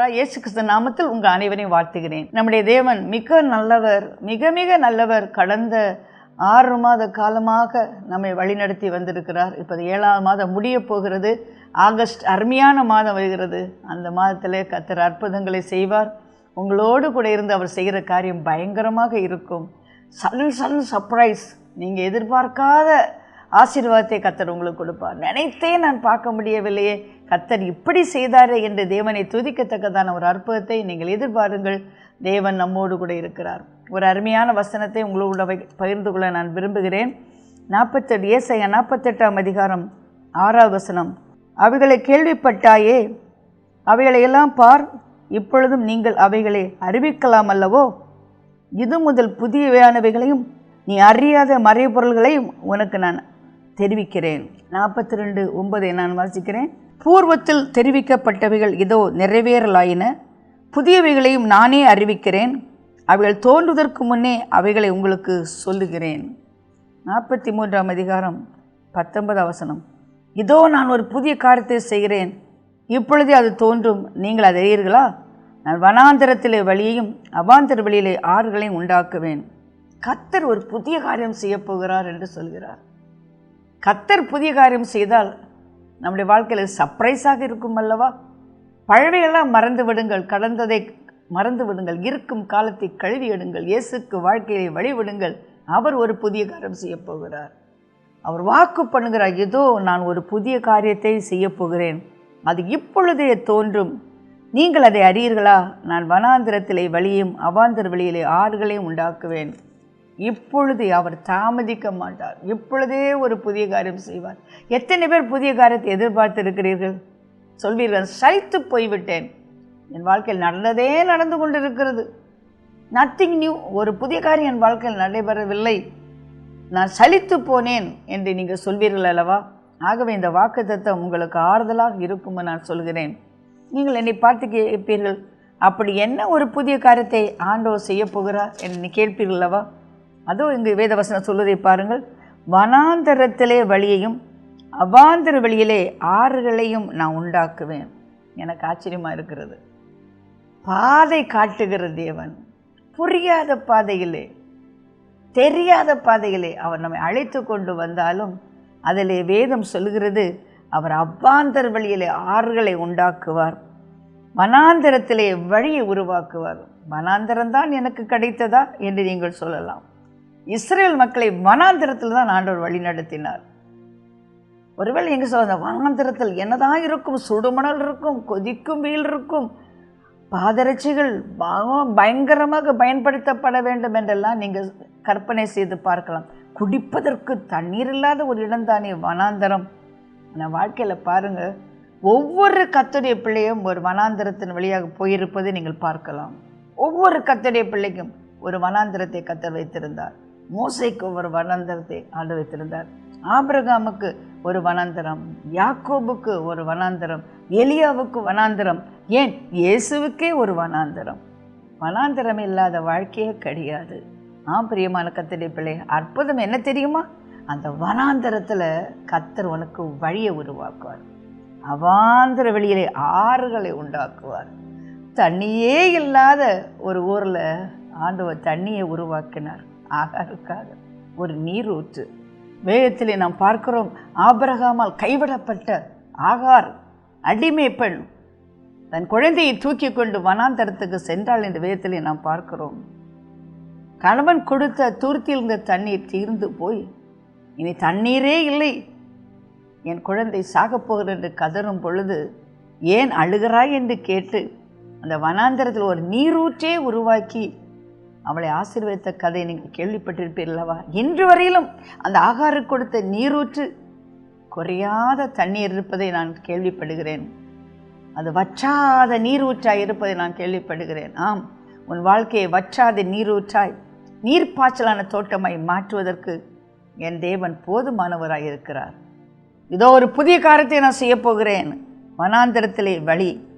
கத்தராய் இயேசு கிறிஸ்து நாமத்தில் உங்கள் அனைவரையும் வாழ்த்துகிறேன். நம்முடைய தேவன் மிக நல்லவர் மிக மிக நல்லவர். கடந்த ஆறு மாத காலமாக நம்மை வழிநடத்தி வந்திருக்கிறார். இப்போது ஏழாவது மாதம் முடிய போகிறது. ஆகஸ்ட் அருமையான மாதம் வருகிறது. அந்த மாதத்தில் கத்தர் அற்புதங்களை செய்வார். உங்களோடு கூட இருந்து அவர் செய்கிற காரியம் பயங்கரமாக இருக்கும். சல் சல் சர்ப்ரைஸ் நீங்கள் எதிர்பார்க்காத ஆசீர்வாதத்தை கத்தர் உங்களுக்கு கொடுப்பார். நினைத்தே நான் பார்க்க முடியவில்லையே. கத்தர் இப்படி செய்தாரே என்று தேவனை துதிக்கத்தக்கதான ஒரு அற்புதத்தை நீங்கள் எதிர்பாருங்கள். தேவன் நம்மோடு கூட இருக்கிறார். ஒரு அருமையான வசனத்தை உங்களோட பகிர்ந்து கொள்ள நான் விரும்புகிறேன். நாற்பத்தெட்டு ஏசைய நாற்பத்தெட்டாம் அதிகாரம் ஆறாவது வசனம். அவைகளை கேள்விப்பட்டாயே அவைகளையெல்லாம் பார். இப்பொழுதும் நீங்கள் அவைகளை அறிவிக்கலாம் அல்லவோ? இது முதல் புதியவையானவைகளையும் நீ அறியாத மறைபொருள்களையும் உனக்கு நான் தெரிவிக்கிறேன். நாற்பத்தி ரெண்டு ஒன்பதை நான் வாசிக்கிறேன். பூர்வத்தில் தெரிவிக்கப்பட்டவைகள் இதோ நிறைவேறலாயின. புதியவைகளையும் நானே அறிவிக்கிறேன். அவைகள் தோன்றுவதற்கு முன்னே அவைகளை உங்களுக்கு சொல்லுகிறேன். நாற்பத்தி மூன்றாம் அதிகாரம் பத்தொன்பது அவசனம் இதோ நான் ஒரு புதிய காரியத்தை செய்கிறேன். இப்பொழுதே அது தோன்றும். நீங்கள் அதை அறியீர்களா? நான் வனாந்தரத்திலே வழியையும் அவாந்தர வழியிலே ஆறுகளையும் உண்டாக்குவேன். கத்தர் ஒரு புதிய காரியம் செய்யப் போகிறார் என்று சொல்கிறார். கத்தர் புதிய காரியம் செய்தால் நம்முடைய வாழ்க்கையில் சர்ப்ரைஸாக இருக்கும் அல்லவா? பழவையெல்லாம் மறந்து விடுங்கள் கடந்ததை மறந்து விடுங்கள் இருக்கும் காலத்தை கழுவி எடுங்கள் இயேசுக்கு வாழ்க்கையை வழிவிடுங்கள் அவர் ஒரு புதிய காரியம் செய்யப்போகிறார் அவர் வாக்கு பண்ணுகிறார் ஏதோ நான் ஒரு புதிய காரியத்தை செய்யப்போகிறேன் அது இப்பொழுதே தோன்றும். நீங்கள் அதை அறியீர்களா? நான் வனாந்திரத்திலே வழியும் அவாந்தர் வழியிலே ஆறுகளையும் உண்டாக்குவேன். இப்பொழுது அவர் தாமதிக்க மாட்டார். இப்பொழுதே ஒரு புதிய காரியம் செய்வார். எத்தனை பேர் புதிய காரியத்தை எதிர்பார்த்து இருக்கிறீர்கள் சொல்வீர்கள் சலித்து போய்விட்டேன். என் வாழ்க்கையில் நடந்ததே நடந்து கொண்டிருக்கிறது. நத்திங் நியூ ஒரு புதிய காரியம் என் வாழ்க்கையில் நடைபெறவில்லை. நான் சலித்து போனேன் என்று நீங்கள் சொல்வீர்கள் அல்லவா? ஆகவே இந்த வாக்குத்தத்தம் உங்களுக்கு ஆறுதலாக இருக்கும்னு நான் சொல்கிறேன். நீங்கள் என்னை பார்த்து கேட்பீர்கள் அப்படி என்ன ஒரு புதிய காரியத்தை ஆண்டவர் செய்ய போகிறார்? என்று நீ கேட்பீர்கள் அல்லவா? அதோ இங்கு வேதவசனம் சொல்வதை பாருங்கள். வனாந்தரத்திலே வழியையும் அவாந்தர வழியிலே ஆறுகளையும் நான் உண்டாக்குவேன். எனக்கு ஆச்சரியமாக இருக்கிறது. பாதை காட்டுகிற தேவன் புரியாத பாதையிலே தெரியாத பாதையிலே அவர் நம்மை அழைத்து கொண்டு வந்தாலும் அதிலே வேதம் சொல்கிறது அவர் அவ்வாந்தர் வழியிலே ஆறுகளை உண்டாக்குவார். வனாந்தரத்திலே வழியை உருவாக்குவார். வனாந்தரம்தான் எனக்கு கிடைத்ததா என்று நீங்கள் சொல்லலாம். இஸ்ரேல் மக்களை வனாந்திரத்தில் தான் ஆண்டவர் வழி நடத்தினார் ஒருவேளை எங்கே சொல்ல வனாந்திரத்தில் என்னதான் இருக்கும்? சுடுமணல் இருக்கும் கொதிக்கும் வெயில் இருக்கும். பாதரட்சிகள் பயங்கரமாக பயன்படுத்தப்பட வேண்டும் என்றெல்லாம் நீங்கள் கற்பனை செய்து பார்க்கலாம். குடிப்பதற்கு தண்ணீர் இல்லாத ஒரு இடம்தானே வனாந்தரம். ஆனால் வாழ்க்கையில் பாருங்கள் ஒவ்வொரு கத்துடைய பிள்ளையும் ஒரு வனாந்திரத்தின் வழியாக போயிருப்பதை நீங்கள் பார்க்கலாம். ஒவ்வொரு கத்துடைய பிள்ளைக்கும் ஒரு வனாந்திரத்தை கத்த வைத்திருந்தார். மோசைக்கு ஒரு வனாந்தரத்தை ஆண்டு வைத்திருந்தார். ஆபிரகாமுக்கு ஒரு வனாந்தரம் யாக்கோபுக்கு ஒரு வனாந்தரம் எலியாவுக்கு வனாந்தரம் ஏன்? இயேசுவுக்கே ஒரு வனாந்தரம். வனாந்தரம் இல்லாத வாழ்க்கையே கிடையாது. ஆம் பிரியமான கத்திரி பிள்ளை அற்புதம் என்ன தெரியுமா? அந்த வனாந்தரத்தில் கத்தர் உனக்கு வழியை உருவாக்குவார். அவாந்தர வெளியிலே ஆறுகளை உண்டாக்குவார். தண்ணியே இல்லாத ஒரு ஊரில் ஆண்டவர் தண்ணியை உருவாக்கினார். ஆகாருக்காக ஒரு நீரூற்று. வேகத்திலே நாம் பார்க்கிறோம் ஆபரகாமால் கைவிடப்பட்ட ஆகார் அடிமை பெண் தன் குழந்தையை தூக்கி கொண்டு வனாந்தரத்துக்கு சென்றால் இந்த வேதத்திலே நாம் பார்க்கிறோம். கணவன் கொடுத்த துருத்தியில் இருந்த தண்ணீர் தீர்ந்து போய் இனி தண்ணீரே இல்லை. என் குழந்தை சாகப்போகிறது என்று கதறும் பொழுது ஏன் அழுகிறாய் என்று கேட்டு அந்த வனாந்தரத்தில் ஒரு நீரூற்றே உருவாக்கி அவளை ஆசீர்வதித்த கதை நீங்கள் கேள்விப்பட்டிருப்பீர்களவா இன்று வரையிலும் அந்த ஆகாரு கொடுத்த நீரூற்று குறையாத தண்ணீர் இருப்பதை நான் கேள்விப்படுகிறேன். அது வற்றாத நீரூற்றாய் இருப்பதை நான் கேள்விப்படுகிறேன். ஆம் உன் வாழ்க்கையை வற்றாத நீரூற்றாய். நீர்ப்பாய்ச்சலான தோட்டமாய் மாற்றுவதற்கு என் தேவன் போதுமானவராய் இருக்கிறார் இதோ ஒரு புதிய காரியத்தை நான் செய்யப் போகிறேன். வழி.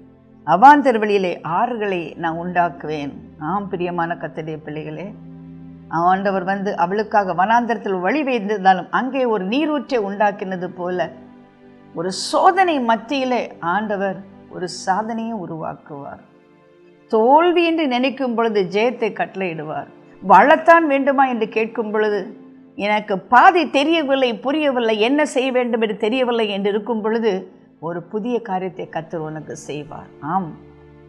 அவாந்தர் வழியிலே ஆறுகளை நான் உண்டாக்குவேன். ஆம் பிரியமான கத்தடைய பிள்ளைகளே ஆண்டவர் வந்து அவளுக்காக வனாந்தரத்தில் வழி வைத்திருந்தாலும் அங்கே ஒரு நீரூற்றை உண்டாக்கினது போல ஒரு சோதனை மத்தியிலே ஆண்டவர் ஒரு சாதனையை உருவாக்குவார். தோல்வி என்று நினைக்கும் பொழுது ஜெயத்தை கட்டளையிடுவார். வாழத்தான் வேண்டுமா என்று கேட்கும் பொழுது எனக்கு பாதை தெரியவில்லை புரியவில்லை என்ன செய்ய வேண்டும் என்று தெரியவில்லை என்று இருக்கும் பொழுது ஒரு புதிய காரியத்தை கத்தர் உனக்கு செய்வார். ஆம்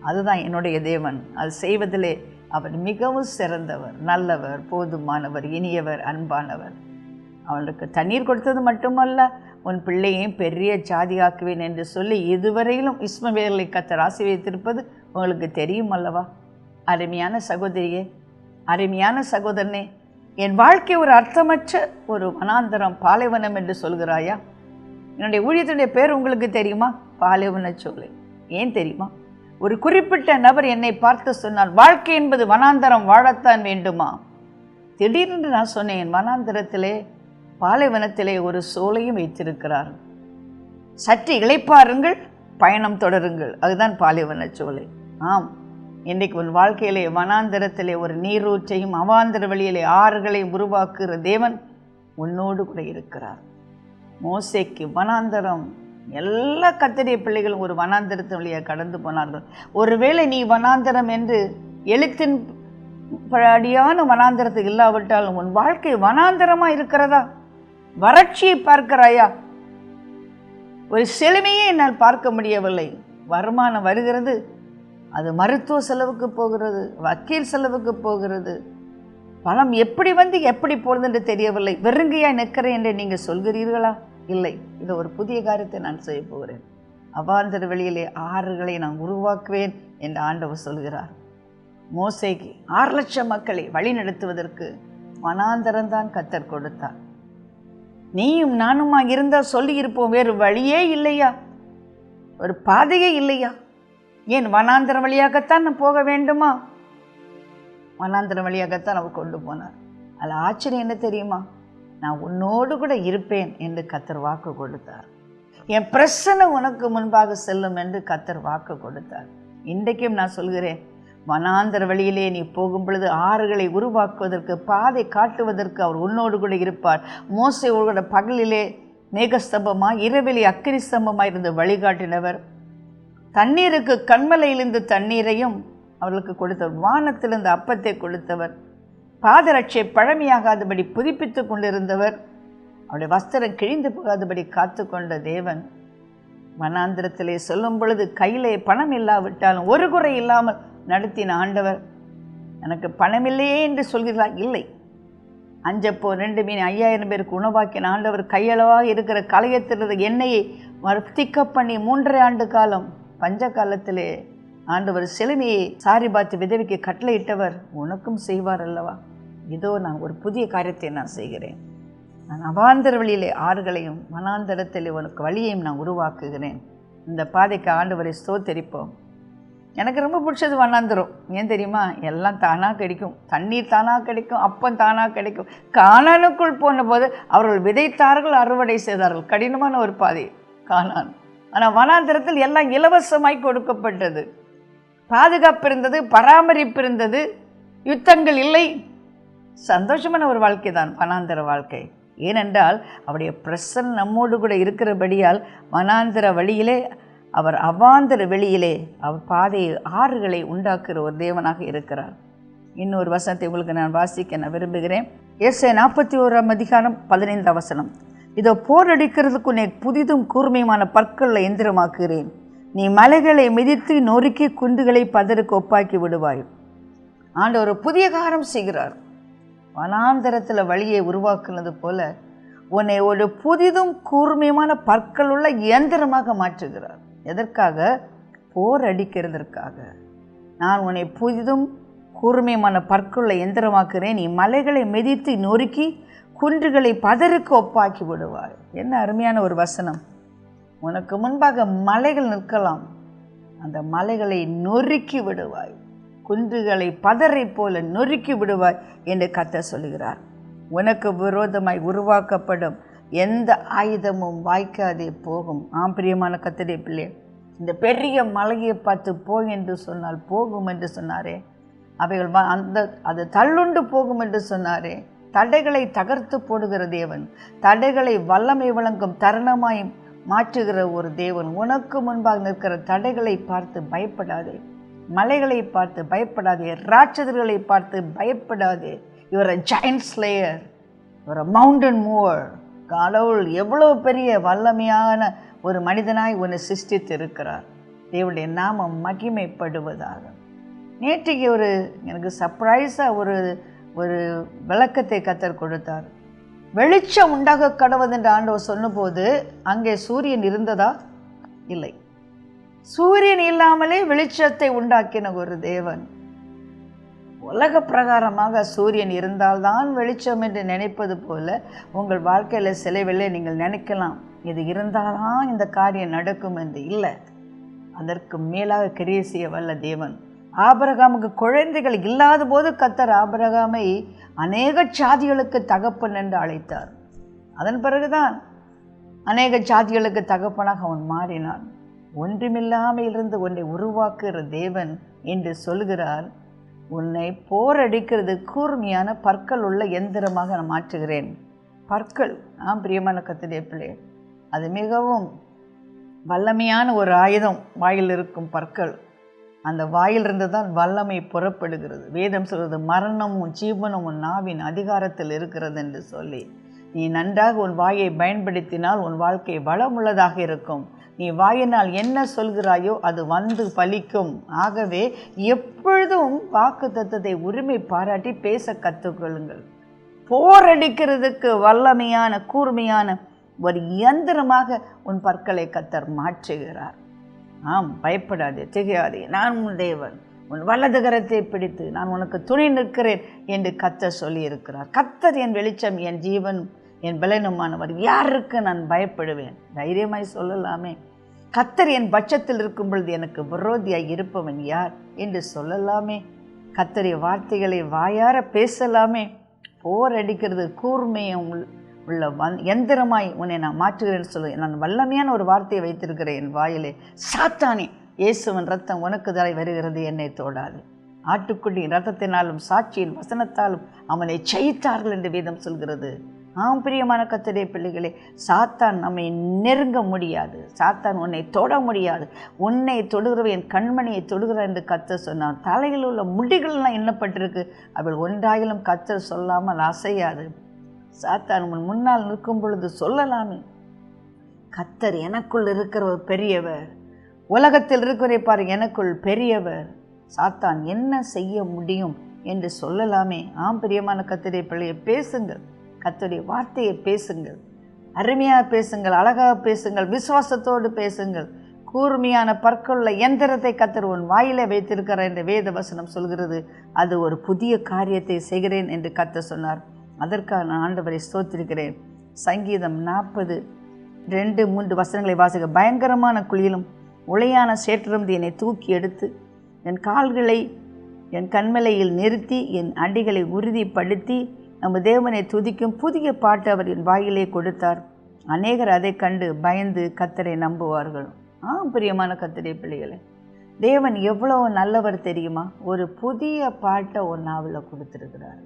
அதுதான் என்னுடைய தேவன். அது செய்வதிலே அவர் மிகவும் சிறந்தவர் நல்லவர் போதுமானவர் இனியவர் அன்பானவர். அவனுக்கு தண்ணீர் கொடுத்தது மட்டுமல்ல உன் பிள்ளையையும் பெரிய ஜாதியாக்குவேன் என்று சொல்லி இதுவரையிலும் இஸ்மவேலை கத்தர் ஆசீர்வதித்திருப்பது உங்களுக்கு தெரியும் அல்லவா? அருமையான சகோதரியே அருமையான சகோதரனே என் வாழ்க்கை ஒரு அர்த்தமற்ற ஒரு வனாந்தரம் பாலைவனம் என்று சொல்கிறாயா? என்னுடைய ஊழியத்தினுடைய பேர் உங்களுக்கு தெரியுமா? பாலைவன சோலை ஏன் தெரியுமா? ஒரு குறிப்பிட்ட நபர் என்னை பார்த்து சொன்னால் வாழ்க்கை என்பது வனாந்தரம் வாழத்தான் வேண்டுமா? திடீரென்று நான் சொன்னேன் என் வனாந்தரத்திலே பாலைவனத்திலே ஒரு சோலையும் வைத்திருக்கிறார். சற்று இழைப்பாருங்கள் பயணம் தொடருங்கள். அதுதான் பாலைவன சோலை. ஆம். இன்றைக்கு உன் வாழ்க்கையிலே வனாந்தரத்திலே ஒரு நீரூற்றையும் அவாந்தர வழியிலே ஆறுகளையும் உருவாக்குகிற தேவன் உன்னோடு கூட இருக்கிறார். மோசைக்கு வனாந்தரம். எல்லா கத்தரிய பிள்ளைகளும் ஒரு வனாந்தரத்தின் வழியாக கடந்து போனார்கள். ஒருவேளை நீ வனாந்தரம் என்று எழுத்தின் படியான வனாந்தரத்து இல்லாவிட்டாலும் உன் வாழ்க்கை வனாந்தரமா இருக்கிறதா? வறட்சியை பார்க்கிறாயா? ஒரு செழுமையே என்னால் பார்க்க முடியவில்லை. வருமானம் வருகிறது. அது மருத்துவ செலவுக்கு போகிறது வக்கீல் செலவுக்கு போகிறது. பணம் எப்படி வந்து எப்படி போகிறது என்று தெரியவில்லை. வெறுங்கையாய் நிற்கிறேன் என்று நீங்கள் சொல்கிறீர்களா? இல்லை இது ஒரு புதிய காரியத்தை நான் செய்ய போகிறேன். அவாந்தர வெளியிலே ஆறுகளை நான் உருவாக்குவேன் என்று ஆண்டவர் சொல்கிறார். மோசைக்கு ஆறு லட்சம் மக்களை வழி நடத்துவதற்கு வனாந்தரம்தான் கத்தர் கொடுத்தார். நீயும் நானுமா இருந்தால் சொல்லியிருப்போம் வேறு வழியே இல்லையா? ஒரு பாதையே இல்லையா? ஏன் வனாந்திரம் வழியாகத்தான் நான் போக வேண்டுமா? வனாந்திரம் வழியாகத்தான் அவர் கொண்டு போனார். அதில் ஆச்சரியம் என்ன தெரியுமா? நான் உன்னோடு கூட இருப்பேன் என்று கத்தர் வாக்கு கொடுத்தார். என் பிரச்சனை உனக்கு முன்பாக செல்லும் என்று கத்தர் வாக்கு கொடுத்தார். இன்றைக்கும் நான் சொல்கிறேன் வனாந்தர வழியிலே நீ போகும் பொழுது ஆறுகளை உருவாக்குவதற்கு பாதை காட்டுவதற்கு அவர் உன்னோடு கூட இருப்பார். மோசையோட பகலிலே மேகஸ்தம்பமாக இரவிலே அக்கினி ஸ்தம்பமாக இருந்து வழிகாட்டினவர். தண்ணீருக்கு கண்மலையிலிருந்து தண்ணீரையும் அவர்களுக்கு கொடுத்தவர். வானத்திலிருந்து அப்பத்தை கொடுத்தவர். பாதரட்சை பழமையாகாதபடி புதுப்பித்து கொண்டிருந்தவர். அவருடைய வஸ்திரம் கிழிந்து போகாதபடி காத்து கொண்ட தேவன் மனாந்திரத்திலே சொல்லும் பொழுது கையிலே பணம் இல்லாவிட்டாலும் ஒரு குறை இல்லாமல் நடத்தின ஆண்டவர் எனக்கு பணம் இல்லையே என்று சொல்கிறார் இல்லை. அஞ்சப்போ ரெண்டு மீன் ஐயாயிரம் பேருக்கு உணவாக்கின ஆண்டவர் கையளவாக இருக்கிற கலையத்திலிருந்து எண்ணெயை வர்த்திக்க பண்ணி மூன்றரை ஆண்டு காலம் பஞ்ச காலத்திலே ஆண்டவர் சிலுமையை சாரி பார்த்து விதவிக்கு கட்டளையிட்டவர். உனக்கும் செய்வார் அல்லவா? இதோ நான் ஒரு புதிய காரியத்தை நான் செய்கிறேன். நான் அவாந்தர வழியிலே ஆறுகளையும் மனாந்தரத்திலே உனக்கு வழியையும் நான் உருவாக்குகிறேன். இந்த பாதைக்கு ஆண்டு வரை ஸ்தோத்தரிப்போம். எனக்கு ரொம்ப பிடிச்சது வண்ணாந்தரம் ஏன் தெரியுமா? எல்லாம் தானாக கிடைக்கும். தண்ணீர் தானாக கிடைக்கும். அப்பம் தானாக கிடைக்கும். காணானுக்குள் போனபோது அவர்கள் விதைத்தார்கள் அறுவடை செய்தார்கள். கடினமான ஒரு பாதை காணான் ஆனால் வனாந்திரத்தில் எல்லாம் இலவசமாய் கொடுக்கப்பட்டது. பாதுகாப்பு இருந்தது பராமரிப்பு இருந்தது. யுத்தங்கள் இல்லை. சந்தோஷமான ஒரு வாழ்க்கை தான் வனாந்திர வாழ்க்கை. ஏனென்றால் அவருடைய பிரசன் நம்மோடு கூட இருக்கிறபடியால் வனாந்திர வழியிலே அவர் அவாந்திர வெளியிலே அவர் பாதையை ஆறுகளை உண்டாக்குகிற ஒரு தேவனாக இருக்கிறார். இன்னொரு வசனத்தை உங்களுக்கு நான் வாசிக்க நான் விரும்புகிறேன். எஸ்ஐ நாற்பத்தி ஓராம் அதிகாரம் பதினைந்து அவசனம் இதோ போரடிக்கிறதுக்கு உன்னை புதிதும் கூர்மையுமான பற்களை எந்திரமாக்குகிறேன். நீ மலைகளை மிதித்து நொறுக்கி குண்டுகளை பதருக்கு ஒப்பாக்கி விடுவாய். ஆண்டு ஒரு புதிய காரம் செய்கிறார். வனாந்தரத்தில் வழியை உருவாக்குனது போல உன்னை ஒரு புதிதும் கூர்மையுமான பற்களுள்ள இயந்திரமாக மாற்றுகிறார். எதற்காக? போர் அடிக்கிறதற்காக. நான் உன்னை புதிதும் கூர்மையுமான பற்குள்ள எந்திரமாக்குறேன் நீ மலைகளை மிதித்து நொறுக்கி குன்றுகளை பதருக்கு ஒப்பாக்கி விடுவாய். என்ன அருமையான ஒரு வசனம். உனக்கு முன்பாக மலைகள் நிற்கலாம். அந்த மலைகளை நொறுக்கி விடுவாய். குன்றுகளை பதரை போல நொறுக்கி விடுவாய் என்று கத்த சொல்கிறார் உனக்கு விரோதமாய் உருவாக்கப்படும் எந்த ஆயுதமும் வாய்க்காதே போகும். ஆம் பிரியமான பிள்ளை இந்த பெரிய மலையை பார்த்து போ என்று சொன்னால் போகும் என்று சொன்னாரே. அவைகள் வ- அந்த அது தள்ளுண்டு போகும் என்று சொன்னாரே. தடைகளை தகர்த்து போடுகிற தேவன் தடைகளை வல்லமை வழங்கும் தருணமாய் மாற்றுகிற ஒரு தேவன். உனக்கு முன்பாக நிற்கிற தடைகளை பார்த்து பயப்படாதே. மலைகளை பார்த்து பயப்படாதே ராட்சதர்களை பார்த்து பயப்படாதே. இவர் ஜாயின்ட் ஸ்லேயர் இவர் மவுண்டன் மூவர் கடவுள் எவ்வளோ பெரிய வல்லமையான ஒரு மனிதனாய் உன்னை சிருஷ்டித்து இருக்கிறார் தேவனுடைய நாமம் மகிமைப்படுவதாக. நேற்றைக்கு ஒரு எனக்கு சர்ப்ரைஸாக ஒரு ஒரு விளக்கத்தை கத்தர் கொடுத்தார். வெளிச்சம் உண்டாக கடவுள் என்று ஆண்டவர் சொன்னபோது அங்கே சூரியன் இருந்ததா? இல்லை. சூரியன் இல்லாமலே வெளிச்சத்தை உண்டாக்கின ஒரு தேவன். உலக பிரகாரமாக சூரியன் இருந்தால்தான் வெளிச்சம் என்று நினைப்பது போல உங்கள் வாழ்க்கையில் செலவில்லை நீங்கள் நினைக்கலாம் இது இருந்தால்தான் இந்த காரியம் நடக்கும் என்று. இல்லை அதற்கு மேலாக கிரியை செய்ய வல்ல தேவன். ஆபரகாமுக்கு குழந்தைகள் இல்லாத போது கத்தர் ஆபரகாமை அநேக சாதிகளுக்கு தகப்பன் என்று அழைத்தார். அதன் பிறகுதான் அநேக சாதிகளுக்கு தகப்பனாக அவன் மாறினான். ஒன்றுமில்லாமல் இருந்து ஒன்றை உருவாக்குகிற தேவன் என்று சொல்கிறார். உன்னை போரடிக்கிறது கூர்மையான பற்கள் உள்ள எந்திரமாக நான் மாற்றுகிறேன். பற்கள் ஆம் பிரியமான கத்திரிய பிள்ளை அது மிகவும் வல்லமையான ஒரு ஆயுதம் வாயில் இருக்கும் பற்கள். அந்த வாயிலிருந்து தான் வல்லமை புறப்படுகிறது. வேதம் சொல்கிறது மரணமும் ஜீவனும் உன் நாவின் அதிகாரத்தில் இருக்கிறது என்று சொல்லி நீ நன்றாக உன் வாயை பயன்படுத்தினால் உன் வாழ்க்கை வளமுள்ளதாக இருக்கும். நீ வாயினால் என்ன சொல்கிறாயோ அது வந்து பலிக்கும். ஆகவே எப்பொழுதும் வாக்கு தத்துவத்தை உரிமை பாராட்டி பேச கற்றுக்கொள்ளுங்கள். போரடிக்கிறதுக்கு வல்லமையான கூர்மையான ஒரு இயந்திரமாக உன் பற்களை கத்தர் மாற்றுகிறார். ஆம் பயப்படாதே திகையாதே. நான் உன் தேவன். உன் வலது கரத்தை பிடித்து நான் உனக்கு துணை நிற்கிறேன் என்று கத்தர் சொல்லியிருக்கிறார். கத்தர் என் வெளிச்சம் என் ஜீவன் என் பலனுமானவர் யாருக்கு நான் பயப்படுவேன்? தைரியமாய் சொல்லலாமே. கத்தர் என் பட்சத்தில் இருக்கும் பொழுது எனக்கு விரோதியாய் இருப்பவன் யார் என்று சொல்லலாமே. கத்தரிய வார்த்தைகளை வாயார பேசலாமே. போர் அடிக்கிறது கூர்மையும் உள்- உள்ள வந் எந்திரமாய் உன்னை நான் மாற்றுகிறேன்னு சொல்லு. நான் வல்லமையான ஒரு வார்த்தையை வைத்திருக்கிறேன் என் வாயிலே. சாத்தானே இயேசுவன் ரத்தம் உனக்கு தலை வருகிறது என்னை தோடாது. ஆட்டுக்குட்டியின் ரத்தத்தினாலும் சாட்சியின் வசனத்தாலும் அவனை ஜெயித்தார்கள் என்று வேதம் சொல்கிறது. ஆம் பிரியமான கத்தடைய பிள்ளைகளே சாத்தான் நம்மை நெருங்க முடியாது. சாத்தான் உன்னை தொட முடியாது. உன்னை தொடுகிறவ என் கண்மணியை தொடுகிறான் என்று கத்தர் சொன்னான். தலையில் உள்ள முடிகள்லாம் எண்ணப்பட்டிருக்கு. அவள் ஒன்றாயிலும் கத்தர் சொல்லாமல் அசையாது. சாத்தான் உன் முன்னால் நிற்கும் பொழுது சொல்லலாமே. கத்தர் எனக்குள் இருக்கிறவர் பெரியவர். உலகத்தில் இருக்கிறவரை பாரு எனக்குள் பெரியவர். சாத்தான் என்ன செய்ய முடியும் என்று சொல்லலாமே. ஆம் பிரியமான கத்திரை பிள்ளையை பேசுங்கள். கத்துடைய வார்த்தையை பேசுங்கள். அருமையாக பேசுங்கள் அழகாக பேசுங்கள் விசுவாசத்தோடு பேசுங்கள். கூர்மையான பற்கொள்ள எந்திரத்தை கத்தர் உன் வாயிலே வைத்திருக்கிறார் என்று வேத வசனம் சொல்கிறது. அது ஒரு புதிய காரியத்தை செய்கிறேன் என்று கத்த சொன்னார். அதற்காக நான் ஆண்டவரை ஸ்தோத்திருக்கிறேன். சங்கீதம் நாற்பது ரெண்டு மூன்று வசனங்களை வாசிக்க. பயங்கரமான குளியிலும் உளையான சேற்றிலிருந்து என்னை தூக்கி எடுத்து என் கால்களை என் கண்மலையில் நிறுத்தி என் அடிகளை உறுதிப்படுத்தி நம்ம தேவனை துதிக்கும் புதிய பாட்டு அவர் என் வாயிலே கொடுத்தார். அநேகர் அதைக் கண்டு பயந்து கத்தரை நம்புவார்கள். ஆ பிரியமான கத்தரை பிள்ளைகளே தேவன் எவ்வளோ நல்லவர் தெரியுமா? ஒரு புதிய பாட்டை ஒரு நாவலில் கொடுத்துருக்கிறார்.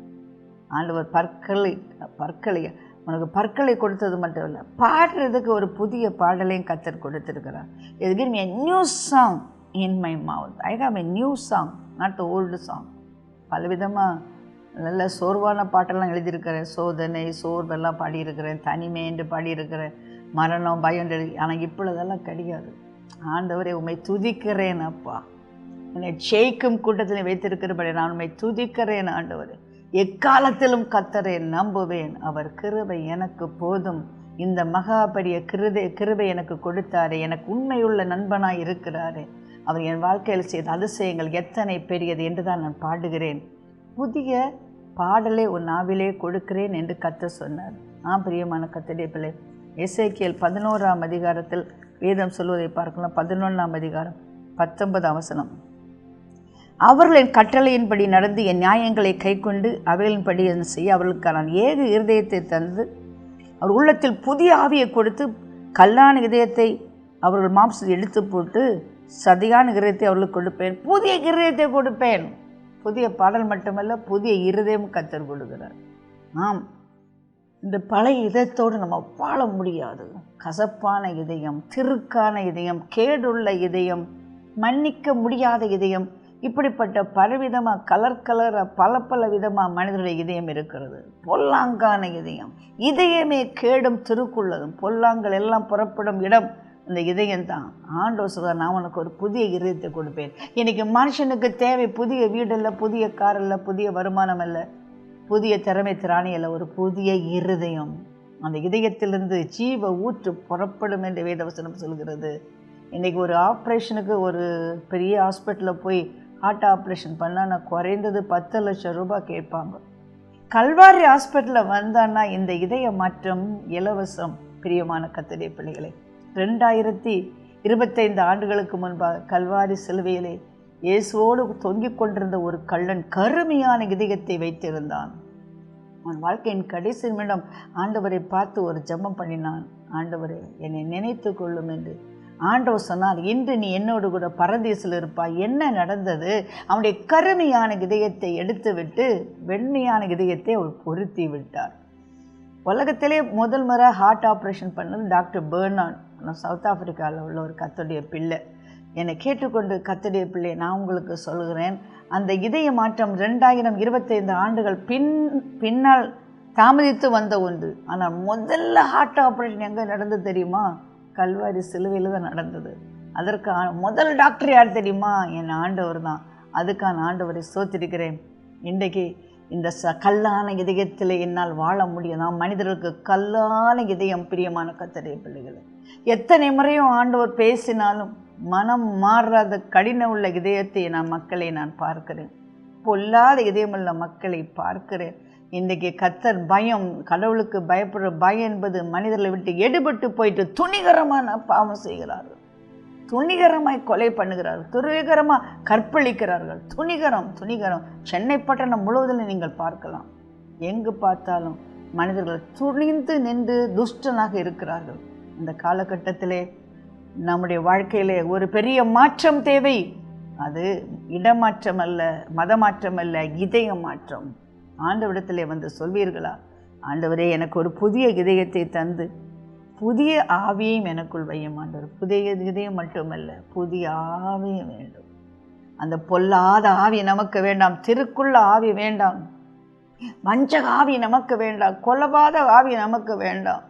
ஆண்டவர் பற்களை பற்களை உனக்கு பற்களை கொடுத்தது மட்டும் இல்லை பாடுறதுக்கு ஒரு புதிய பாடலையும் கத்தர் கொடுத்துருக்கிறார். இது give new song in my mouth I have a new song not old song பலவிதமாக நல்ல சோர்வான பாட்டெல்லாம் எழுதியிருக்கிறேன். சோதனை சோர்வெல்லாம் பாடியிருக்கிறேன். தனிமை என்று பாடியிருக்கிறேன். மரணம் பயம் ஆனால் இப்பொழுதெல்லாம் கிடையாது. ஆண்டவரை உண்மை துதிக்கிறேன் அப்பா. என்னை ஜெயிக்கும் கூட்டத்தில் வைத்திருக்கிறபடி நான் உண்மை துதிக்கிறேன் ஆண்டவரே. எக்காலத்திலும் கத்தரை நம்புவேன். அவர் கிருபை எனக்கு போதும். இந்த மகாபரிய கிருதை கிருபை எனக்கு கொடுத்தாரே. எனக்கு உண்மையுள்ள நண்பனாக இருக்கிறாரே. அவர் என் வாழ்க்கையில் செய்த அதிசயங்கள் எத்தனை பெரியது என்று தான் நான் பாடுகிறேன். புதிய பாடலை உன் நாவிலே கொடுக்கிறேன் என்று கத்த சொன்னார். ஆ பிரியமான கத்தடைய பிள்ளை எஸ்ஐக்கியல் பதினோராம் அதிகாரத்தில் வேதம் சொல்வதை பார்க்கலாம். பதினொன்றாம் அதிகாரம் பத்தொன்பது அவசனம் அவர்களின் கட்டளையின்படி நடந்து என் நியாயங்களை கைக்கொண்டு அவைகளின்படி என்ன செய்ய அவர்களுக்கு நான் ஏக இருதயத்தை தந்து அவர் உள்ளத்தில் புதிய ஆவியை கொடுத்து கல்லான இதயத்தை அவர்கள் மாம்சத்தை எடுத்து போட்டு சதியான இருதயத்தை அவர்களுக்கு கொடுப்பேன். புதிய இருதயத்தை கொடுப்பேன். புதிய பாடல் மட்டுமல்ல புதிய இருதயம் கத்தர் கொடுக்கிறார் ஆம் இந்த பழைய இதயத்தோடு நம்ம வாழ முடியாது. கசப்பான இதயம் திருக்கான இதயம் கேடுள்ள இதயம் மன்னிக்க முடியாத இதயம் இப்படிப்பட்ட பலவிதமாக கலர் கலராக பல பல விதமாக மனிதனுடைய இதயம் இருக்கிறது. பொல்லாங்கான இதயம் இதயமே கேடும் திருக்குள்ளதும் பொல்லாங்கள் எல்லாம் புறப்படும் இடம் இந்த இதயம்தான் ஆண்டவர் சொல்றார் நான் உனக்கு ஒரு புதிய இதயத்தை கொடுப்பேன். இன்றைக்கி மனுஷனுக்கு தேவை புதிய வீடு இல்லை புதிய கார் இல்லை புதிய வருமானம் இல்லை. புதிய திறமை திராணி இல்லை ஒரு புதிய இருதயம். அந்த இதயத்திலிருந்து ஜீவ ஊற்று புறப்படும் என்று வேதவசனம் சொல்கிறது. இன்றைக்கி ஒரு ஆப்ரேஷனுக்கு ஒரு பெரிய ஹாஸ்பிட்டலில் போய் ஹார்ட் ஆப்ரேஷன் பண்ணால் நான் குறைந்தது பத்து லட்சம் ரூபாய் கேட்பாங்க. கல்வாரி ஹாஸ்பிட்டலில் வந்தான்னா இந்த இதய மாற்றம் இலவசம். பிரியமான கத்தடைய பிள்ளைகளை ரெண்டாயிரத்தி இருபத்தைந்து ஆண்டுகளுக்கு முன்பாக கல்வாரி சிலுவையிலே இயேசுவோடு தொங்கிக் கொண்டிருந்த ஒரு கள்ளன் கருமையான இதயத்தை வைத்திருந்தான். அவன் வாழ்க்கையின் கடைசி நிமிடம் ஆண்டவரை பார்த்து ஒரு ஜெபம் பண்ணினான். ஆண்டவரே என்னை நினைத்து கொள்ளும் என்று. ஆண்டவர் சொன்னார் இன்று நீ என்னோடு கூட பரதேசில் இருப்பாய். என்ன நடந்தது? அவனுடைய கருமையான இதயத்தை எடுத்துவிட்டு வெண்மையான இதயத்தை அவர் பொருத்தி விட்டார் உலகத்திலே முதல் முறை ஹார்ட் ஆப்ரேஷன் பண்ணது டாக்டர் பேர்னான் நான் சவுத் ஆப்பிரிக்காவில் உள்ள ஒரு கத்துடைய பிள்ளை. என்னை கேட்டுக்கொண்டு கத்துடைய பிள்ளை நான் உங்களுக்கு சொல்கிறேன் அந்த இதய மாற்றம் ரெண்டாயிரம் இருபத்தைந்து ஆண்டுகள் பின் பின்னால் தாமதித்து வந்த ஒன்று. ஆனால் முதல்ல ஹார்ட் ஆப்ரேஷன் எங்கே நடந்தது தெரியுமா? கல்வாரி சிலுவையில் தான் நடந்தது. அதற்கு முதல் டாக்டர் யார் தெரியுமா? என் ஆண்டவர் தான். அதுக்கான ஆண்டவரை சோத்திருக்கிறேன். இன்றைக்கு இந்த ச கல்லான இதயத்தில் என்னால் வாழ முடியும். நான் மனிதர்களுக்கு கல்லான இதயம் பிரியமான கத்தடைய பிள்ளைகளை. எத்தனை முறையும் ஆண்டவர் பேசினாலும் மனம் மாறாத கடின உள்ள இதயத்தை நான் மக்களை நான் பார்க்கிறேன். பொல்லாத இதயமுள்ள மக்களை பார்க்கிறேன். இன்றைக்கு கத்தர் பயம் கடவுளுக்கு பயப்படுற பயம் என்பது மனிதர்களை விட்டு எடுபட்டு போயிட்டு துணிகரமான பாவம் செய்கிறார்கள். துணிகரமாய் கொலை பண்ணுகிறார்கள். துணிகரமாக கற்பழிக்கிறார்கள். துணிகரம் துணிகரம். சென்னை பட்டணம் முழுவதிலும் நீங்கள் பார்க்கலாம். எங்கு பார்த்தாலும் மனிதர்கள் துணிந்து நின்று துஷ்டனாக இருக்கிறார்கள். இந்த காலகட்டத்திலே நம்முடைய வாழ்க்கையிலே ஒரு பெரிய மாற்றம் தேவை. அது இடமாற்றம் அல்ல மதமாற்றம் அல்ல இதய மாற்றம் ஆண்டவரிடத்திலே வந்து சொல்வீர்களா? ஆண்டவரே எனக்கு ஒரு புதிய இதயத்தை தந்து புதிய ஆவியையும் எனக்குள் வையும் ஆண்டவர். புதிய இதயம் மட்டுமல்ல புதிய ஆவியும் வேண்டும். அந்த பொல்லாத ஆவி நமக்கு வேண்டாம் திருக்குள்ள ஆவி வேண்டாம். வஞ்சக ஆவி நமக்கு வேண்டாம் கொலபாத ஆவி நமக்கு வேண்டாம்.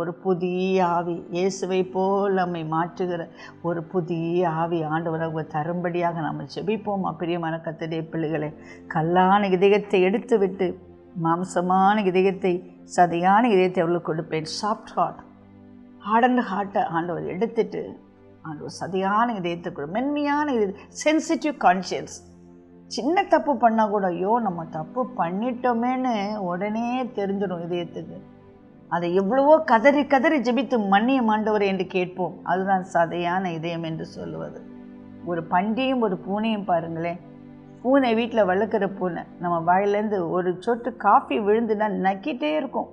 ஒரு புதிய ஆவி. இயேசுவை போல் நம்மை மாற்றுகிற ஒரு புதிய ஆவி ஆண்டவராக தரும்படியாக நாம் செபிப்போம் பிரியமான கத்தடைய பிள்ளைகளை கல்லான இதயத்தை எடுத்துவிட்டு மாம்சமான இதயத்தை சதையான இதயத்தை எவ்வளோ கொடுப்பேன். சாஃப்ட் ஹார்ட் ஹார்ட் ஹார்ட்டை ஆண்டவர் எடுத்துட்டு ஆண்டவர் சதையான இதயத்தை கொடு. மென்மையான இது சென்சிட்டிவ் கான்ஷியன்ஸ் சின்ன தப்பு பண்ணால் கூட ஐயோ நம்ம தப்பு பண்ணிட்டோமேன்னு உடனே தெரிஞ்சிடும் இதயத்துக்கு. அதை எவ்வளவோ கதறி கதறி ஜெபித்து மன்னிய மாண்டவர் என்று கேட்போம். அதுதான் சதையான இதயம் என்று சொல்லுவது. ஒரு பண்டியும் ஒரு பூனையும் பாருங்களேன். பூனை வீட்டில் வளர்க்குற பூனை நம்ம வாயிலேருந்து ஒரு சொட்டு காஃபி விழுந்துன்னா நக்கிட்டே இருக்கும்.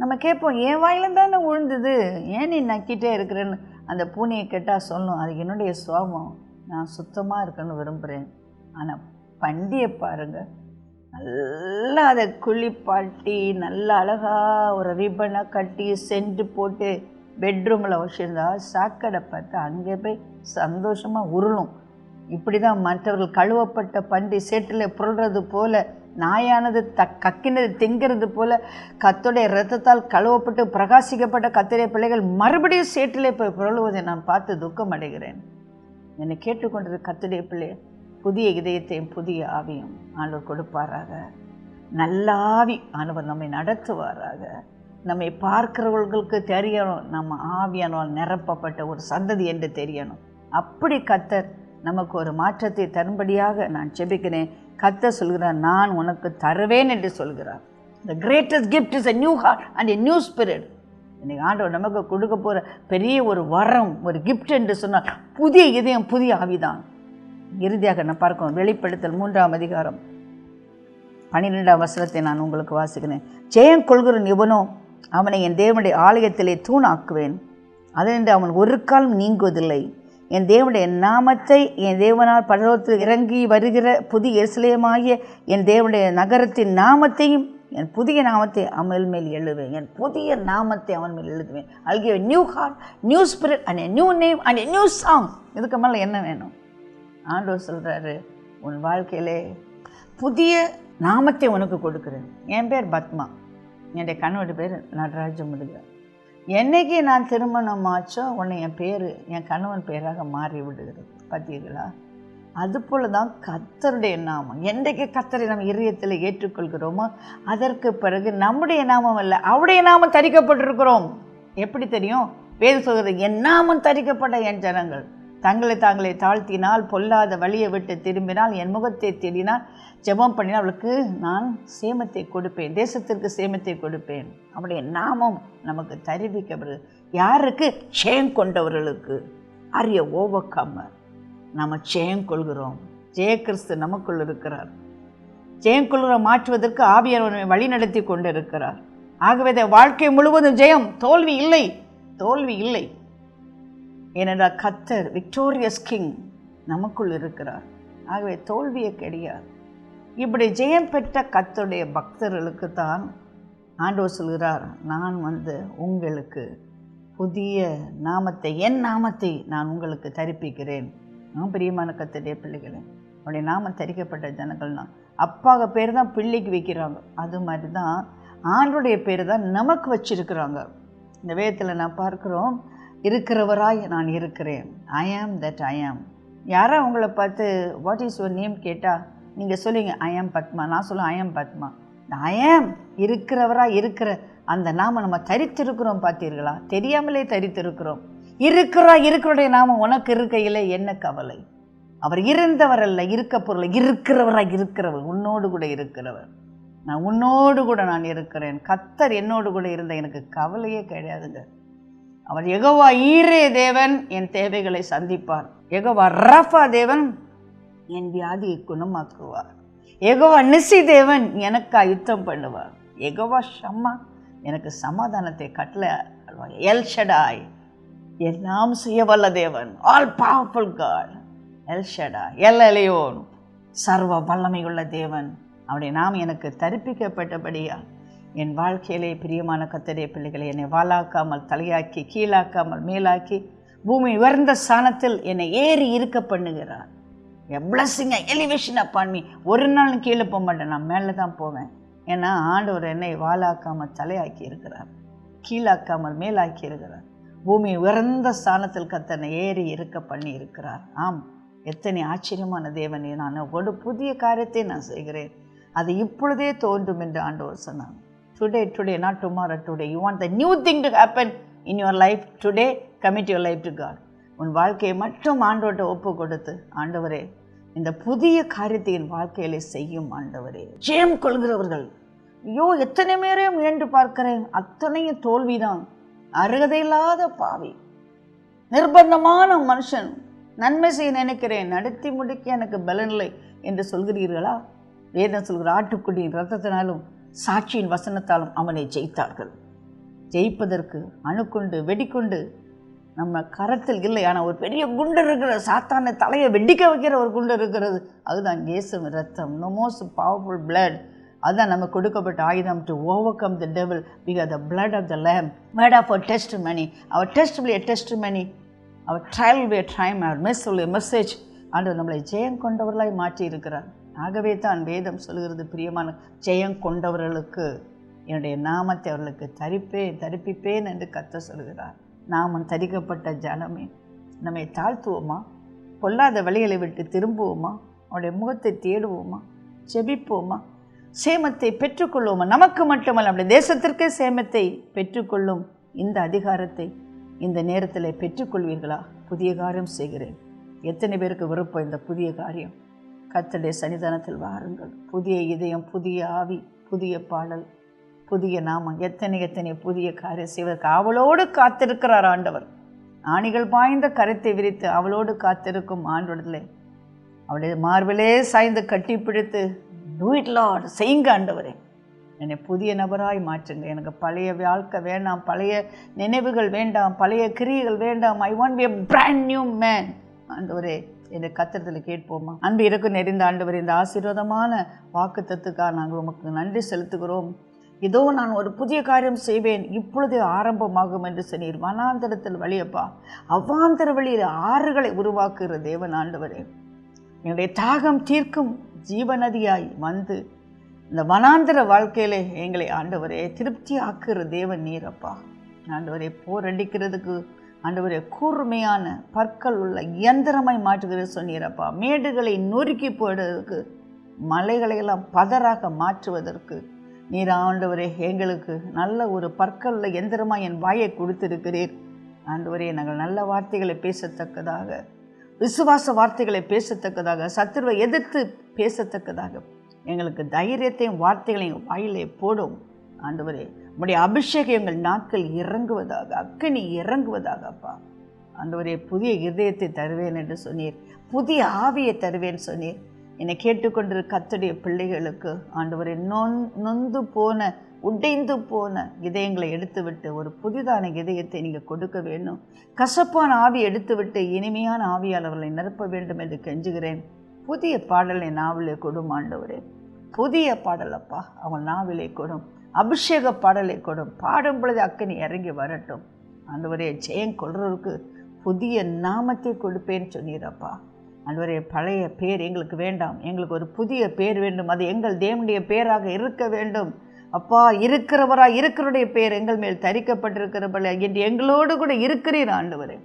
நம்ம கேட்போம் என் வாயிலேருந்து தானே விழுந்தது ஏன் நீ நக்கிட்டே இருக்கிறேன்னு? அந்த பூனையை கேட்டால் சொல்லும் அது என்னுடைய சோபம் நான் சுத்தமாக இருக்கணும்னு விரும்புகிறேன் ஆனால் பண்டியை பாருங்கள் நல்லா அதை குளிப்பாட்டி நல்லா அழகாக ஒரு ரிப்பனை கட்டி சென்ட் போட்டு பெட்ரூமில் வச்சுருந்தா சாக்கடை பார்த்து அங்கே போய் சந்தோஷமாக உருளும். இப்படி தான் மற்றவர்கள் கழுவப்பட்ட பன்றி சேற்றில் புரள்றது போல நாயானது த கக்கினது திங்கிறது போல கத்துடைய இரத்தத்தால் கழுவப்பட்டு பிரகாசிக்கப்பட்ட கத்திரை பிள்ளைகள் மறுபடியும் சேற்றிலே போய் புரளுவதை நான் பார்த்து துக்கம் அடைகிறேன் என்னை கேட்டுக்கொண்டது கத்துடைய பிள்ளை புதிய இதயத்தையும் புதிய ஆவியும் ஆண்டவர் கொடுப்பாராக. நல்ல ஆவி ஆண்டவர் நம்மை நடத்துவாராக. நம்மை பார்க்கிறவர்களுக்கு தெரியணும். நம்ம ஆவியானால் நிரப்பப்பட்ட ஒரு சந்ததி என்று தெரியணும். அப்படி கத்தர் நமக்கு ஒரு மாற்றத்தை தரும்படியாக நான் செபிக்கிறேன் கத்த சொல்கிறார் நான் உனக்கு தருவேன் என்று சொல்கிறார். The greatest gift is a new heart and a new spirit இன்றைக்கி ஆண்டவர் நமக்கு கொடுக்க போகிற பெரிய ஒரு வரம் ஒரு கிஃப்ட் என்று சொன்னால் புதிய இதயம் புதிய ஆவிதான். இறுதியாக நான் பார்க்கணும். வெளிப்படுத்தல் மூன்றாம் அதிகாரம். பன்னிரெண்டாம் வசனத்தை நான் உங்களுக்கு வாசிக்கிறேன். ஜெயம் கொள்கிற நிபுணம் அவனை என் தேவனுடைய ஆலயத்திலே தூணாக்குவேன். அதனின்று அவன் ஒரு காலம் நீங்குவதில்லை. என் தேவனுடைய நாமத்தை என் தேவனால் பரலோகத்தில் இறங்கி வருகிற புதிய எருசலேமாகிய என் தேவனுடைய நகரத்தின் நாமத்தையும் என் புதிய நாமத்தை அவன் மேல் எழுதுவேன் என் புதிய நாமத்தை அவன் மேல் எழுதுவேன். அல்கிய new heart new spirit and new name and new song இதுக்கு மேலே என்ன வேணும்? ஆண்டவர் சொல்கிறாரு உன் வாழ்க்கையிலே புதிய நாமத்தை உனக்கு கொடுக்குறேன். என் பேர் பத்மா. என்னுடைய கணவனுடைய பேர் நடராஜ முருகன். என்னைக்கு நான் திருமணம் ஆச்சோ உன்னை என் பேர் என் கணவன் பேராக மாறி விடுகிறது. பார்த்தீங்களா அதுபோல தான் கத்தருடைய நாமம். என்றைக்கு கத்தரை நம்ம இதயத்தில் ஏற்றுக்கொள்கிறோமோ அதற்கு பிறகு நம்முடைய நாமம் அல்ல அவருடைய நாமம் தரிக்கப்பட்டிருக்கிறோம். எப்படி தெரியும்? வேறு சொல்கிறது என் நாமம் தரிக்கப்பட்ட என் ஜனங்கள். தங்களை தாங்களை தாழ்த்தினால் பொல்லாத வழியை விட்டு திரும்பினால் என் முகத்தை தேடினால் ஜெபம் பண்ணினால் அவளுக்கு நான் சேமத்தை கொடுப்பேன் தேசத்திற்கு சேமத்தை கொடுப்பேன். அவருடைய நாமம் நமக்கு தெரிவிக்கப்படுது. யாருக்கு? ஜெயம் கொண்டவர்களுக்கு. அரிய ஓவக்காம நம்ம ஜெயம் கொள்கிறோம். ஜெயகிறிஸ்து நமக்குள் இருக்கிறார். ஜெயம் கொள்கிற மாற்றுவதற்கு ஆவியானவரை வழி நடத்தி கொண்டு இருக்கிறார் ஆகவே வாழ்க்கை முழுவதும் ஜெயம். தோல்வி இல்லை. தோல்வி இல்லை. ஏனென்றால் கத்தர் விக்டோரியஸ் கிங் நமக்குள் இருக்கிறார். ஆகவே தோல்வியே கிடையாது. இப்படி ஜெயம் பெற்ற கத்தருடைய பக்தர்களுக்கு தான் ஆண்டவர் சொல்கிறார் நான் வந்து உங்களுக்கு புதிய நாமத்தை என் நாமத்தை நான் உங்களுக்கு தரிப்பிக்கிறேன். நான் பிரியமான கத்தருடைய பிள்ளைகளே அவருடைய நாமம் தரிக்கப்பட்ட ஜனங்கள்னா அப்பாக பேர் தான் பிள்ளைக்கு வைக்கிறாங்க. அது மாதிரி தான் ஆண்டுடைய பேர் தான் நமக்கு வச்சுருக்கிறாங்க. இந்த வேதத்தில் நான் பார்க்குறோம் இருக்கிறவராய் நான் இருக்கிறேன். ஐ ஆம் தட் ஐ ஆம் யாரோ உங்களை பார்த்து வாட் இஸ் யுவர் நேம் கேட்டால் நீங்கள் சொல்லுங்க ஐ ஆம் பத்மா. நான் சொல்லுவேன் ஐ ஆம் பத்மா. ஐ ஆம் இருக்கிறவராக இருக்கிற அந்த நாம நம்ம தரித்திருக்கிறோம் பார்த்தீர்களா? தெரியாமலே தரித்திருக்கிறோம். இருக்கிறா இருக்கிறோடைய நாம உனக்கு இருக்கையில் என்ன கவலை? அவர் இருந்தவர் அல்ல இருக்க பொருள் இருக்கிறவராக இருக்கிறவர் உன்னோடு கூட இருக்கிறவர். நான் உன்னோடு கூட நான் இருக்கிறேன். கத்தர் என்னோடு கூட இருந்த எனக்கு கவலையே கிடையாதுங்க. அவர் எகவா ஈரே தேவன் என் தேவைகளை சந்திப்பார். எகவா ரஃபா தேவன் என் வியாதியை குணமாக்குவார். எகவா நிசி தேவன் எனக்கு யுத்தம் பண்ணுவார். எகவா ஷம்மா எனக்கு சமாதானத்தை கட்டல எல் ஷடாய் எல்லாம் செய்ய வல்ல தேவன் all powerful God. El Shaddai El Elyon சர்வ வல்லமையுள்ள தேவன். அவருடைய நாம் எனக்கு தரிப்பிக்கப்பட்டபடியால் என் வாழ்க்கையிலே பிரியமான கத்தடைய பிள்ளைகளை என்னை வாலாக்காமல் தலையாக்கி கீழாக்காமல் மேலாக்கி பூமி உயர்ந்த ஸ்தானத்தில் என்னை ஏறி இருக்க பண்ணுகிறார். பிளஸ்ஸிங்க எலிவேஷன் பண்ணி ஒரு நாள் கீழே போக மாட்டேன் நான் மேலே தான் போவேன். ஏன்னா ஆண்டவர் என்னை வாலாக்காமல் தலையாக்கி இருக்கிறார். கீழாக்காமல் மேலாக்கி இருக்கிறார். பூமி உயர்ந்த ஸ்தானத்தில் கத்தனை ஏறி இருக்க பண்ணி இருக்கிறார் ஆம் எத்தனை ஆச்சரியமான தேவனே நான் ஒரு புதிய காரியத்தை நான் செய்கிறேன். அது இப்பொழுதே தோன்றும் என்று ஆண்டவர் சொன்னான் today today not tomorrow today you want the new thing to happen in your life today commit your life to God உன் வாழ்க்கையை மட்டும் ஆண்டோட்ட ஒப்பு கொடுத்து ஆண்டவரே இந்த புதிய காரியத்தை என் வாழ்க்கையில செய்யும் ஆண்டவரே. ஜெயம் கொள்கிறவர்கள். ஐயோ எத்தனை பேரே முயன்று பார்க்கிறேன். அத்தனையும் தோல்விதான். அருகதையில்லாத பாவி. நிர்பந்தமான மனுஷன். நன்மை செய்ய நினைக்கிறேன். நடத்தி முடிக்க எனக்கு பலனில்லை என்று சொல்கிறீர்களா? வேதம் சொல்கிற ஆட்டுக்குடியின் ரத்தத்தினாலும் சாட்சியின் வசனத்தாலும் அவனை ஜெயித்தார்கள். ஜெயிப்பதற்கு அணுக்குண்டு வெடிக்குண்டு நம்ம கரத்தில் இல்லை ஆனால் ஒரு பெரிய குண்டு இருக்கிற சாத்தான தலையை வெடிக்க வைக்கிற ஒரு குண்டு இருக்கிறது. அதுதான் இயேசுவின் ரத்தம் நோ மோஸ்ட் பவர்ஃபுல் பிளட் அதுதான் நம்ம கொடுக்கப்பட்ட ஆயுதம் to overcome the devil because the blood of the lamb word of our testimony our test be testimony our trial be triumph our mess உள்ள மெசேஜ் ஆண்டு நம்மளை ஜெயம் கொண்டவர்களாய் மாற்றி இருக்கிறார் ஆகவே தான் வேதம் சொல்கிறது பிரியமான ஜெயம் கொண்டவர்களுக்கு என்னுடைய நாமத்தை அவர்களுக்கு தரிப்பேன் தரிப்பிப்பேன் என்று கத்த சொல்கிறார். நாமம் தரிக்கப்பட்ட ஜனமே நம்மை தாழ்த்துவோமா? பொல்லாத வழிகளை விட்டு திரும்புவோமா? அவருடைய முகத்தை தேடுவோமா? செபிப்போமா? சேமத்தை பெற்றுக்கொள்வோமா? நமக்கு மட்டுமல்ல நம்முடைய தேசத்திற்கே சேமத்தை பெற்றுக்கொள்ளும் இந்த அதிகாரத்தை இந்த நேரத்தில் பெற்றுக்கொள்வீர்களா? புதிய காரியம் செய்கிறேன். எத்தனை பேருக்கு விருப்பம் இந்த புதிய காரியம்? கத்தடைய சன்னிதானத்தில் வாருங்கள். புதிய இதயம் புதிய ஆவி புதிய பாடல் புதிய நாமம் எத்தனை எத்தனை புதிய காரியம் செய்வதற்கு அவளோடு காத்திருக்கிறார் ஆண்டவர். ஆணிகள் பாய்ந்த கருத்தை விரித்து அவளோடு காத்திருக்கும் ஆண்டவர்களே அவளுடைய மார்பிலே சாய்ந்து கட்டி பிடித்து டூ இட் செய்யுங்க ஆண்டவரே. என்னை புதிய நபராய் மாற்றுங்க. எனக்கு பழைய வாழ்க்கை வேண்டாம் பழைய நினைவுகள் வேண்டாம் பழைய கிரியைகள் வேண்டாம். I want be a brand new man ஆண்டவரே என்று கத்திரத்தில் கேட்போமா? அன்பு இறக்கு நெறிந்த ஆண்டவர் இந்த ஆசீர்வாதமான வாக்கு தத்துக்காக நாங்கள் உமக்கு நன்றி செலுத்துகிறோம். இதோ நான் ஒரு புதிய காரியம் செய்வேன். இப்பொழுதே ஆரம்பமாகும் என்று சொன்னீர். வனாந்தரத்தில் வழியப்பா. அவ்வாந்தர வழியில் ஆறுகளை உருவாக்குகிற தேவன் ஆண்டவரே. என்னுடைய தாகம் தீர்க்கும் ஜீவநதியாய் வந்து இந்த வனாந்திர வாழ்க்கையிலே எங்களை ஆண்டவரே திருப்தி ஆக்குகிற தேவன் நீரப்பா ஆண்டவரே போரடிக்கிறதுக்கு ஆண்டவரே கூர்மையான பற்கள் உள்ள இயந்திரமாய் மாற்றுகிற சொன்னீரப்பா. மேடுகளை நொறுக்கி போடுறதுக்கு மலைகளையெல்லாம் பதறாக மாற்றுவதற்கு. நீர் ஆண்டவரே எங்களுக்கு நல்ல ஒரு பற்கள் உள்ள எந்திரமாக என் வாயை கொடுத்திருக்கிறீர். ஆண்டவரே நாங்கள் நல்ல வார்த்தைகளை பேசத்தக்கதாக விசுவாச வார்த்தைகளை பேசத்தக்கதாக சத்துருவை எதிர்த்து பேசத்தக்கதாக எங்களுக்கு தைரியத்தையும் வார்த்தைகளையும் வாயிலே போடும். ஆண்டவரே உம்முடைய அபிஷேகம் எங்கள் நாட்கள் இறங்குவதாக அக்கனி இறங்குவதாக அப்பா ஆண்டவரே புதிய இதயத்தை தருவேன் என்று சொன்னீர். புதிய ஆவியை தருவேன் சொன்னீர். என்னை கேட்டுக்கொண்டிரு கத்துடைய பிள்ளைகளுக்கு ஆண்டவரே நொன் நொந்து போன உடைந்து போன இதயங்களை எடுத்துவிட்டு ஒரு புதிதான இதயத்தை நீங்கள் கொடுக்க வேண்டும். கசப்பான ஆவி எடுத்துவிட்டு இனிமையான ஆவியால் அவர்களை நிரப்ப வேண்டும் என்று கெஞ்சுகிறேன். புதிய பாடலை நாவிலே கொடும் ஆண்டவரே. புதிய பாடலப்பா அவங்க நாவிலே கொடும். அபிஷேக பாடலை கொடும் பாடும் பொழுது அக்கனி இறங்கி வரட்டும். ஆண்டவரே ஜெயம் கொள்றவருக்கு புதிய நாமத்தை கொடுப்பேன்னு சொன்னீரப்பா. ஆண்டவரே பழைய பேர் எங்களுக்கு வேண்டாம். எங்களுக்கு ஒரு புதிய பேர் வேண்டும். அது எங்கள் தேவனுடைய பேராக இருக்க வேண்டும். அப்பா இருக்கிறவரா இருக்கிறவருடைய பேர் எங்கள் மேல் தரிக்கப்பட்டிருக்கிறபடி என்று எங்களோடு கூட இருக்கிறீர் ஆண்டவரே.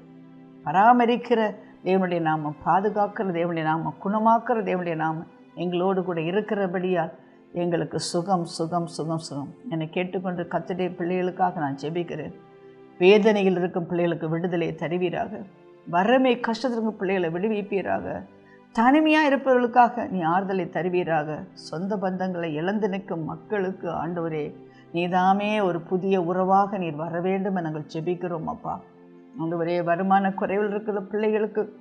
பராமரிக்கிற தேவனுடைய நாமம் பாதுகாக்கிற தேவனுடைய நாமம் குணமாக்கிற தேவனுடைய நாமம் எங்களோடு கூட இருக்கிறபடியால் எங்களுக்கு சுகம் சுகம் சுகம் சுகம். என்னை கேட்டுக்கொண்டு கத்துடைய பிள்ளைகளுக்காக நான் ஜெபிக்கிறேன். வேதனையில் இருக்கும் பிள்ளைகளுக்கு விடுதலை தருவீராக. வரமே கஷ்டத்திற்கு பிள்ளைகளை விடுவிப்பீராக. தனிமையாக இருப்பவர்களுக்காக நீ ஆறுதலை தருவீராக. சொந்த பந்தங்களை இழந்து நிற்கும் மக்களுக்கு ஆண்டவரே நீதாமே ஒரு புதிய உறவாக நீர் வர வேண்டும் என நாங்கள் ஜெபிக்கிறோம் அப்பா. ஆண்டவரே வருமான குறைவில் இருக்கிற பிள்ளைகளுக்கு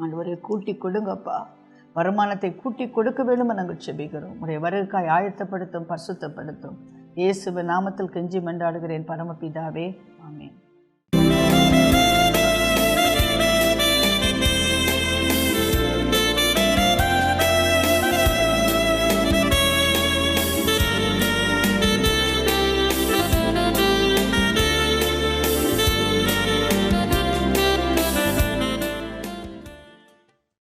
ஆண்டவரே கூட்டி கொடுங்கப்பா. வருமானத்தை கூட்டி கொடுக்க வேண்டும் என நாங்கள் செபிக்கிறோம். உடைய வருகைக்காய் ஆயத்தப்படுத்தும் பரிசுத்தப்படுத்தும். இயேசுவ நாமத்தில் கெஞ்சி மன்றாடுகிறேன் பரமபிதாவே. ஆமேன்.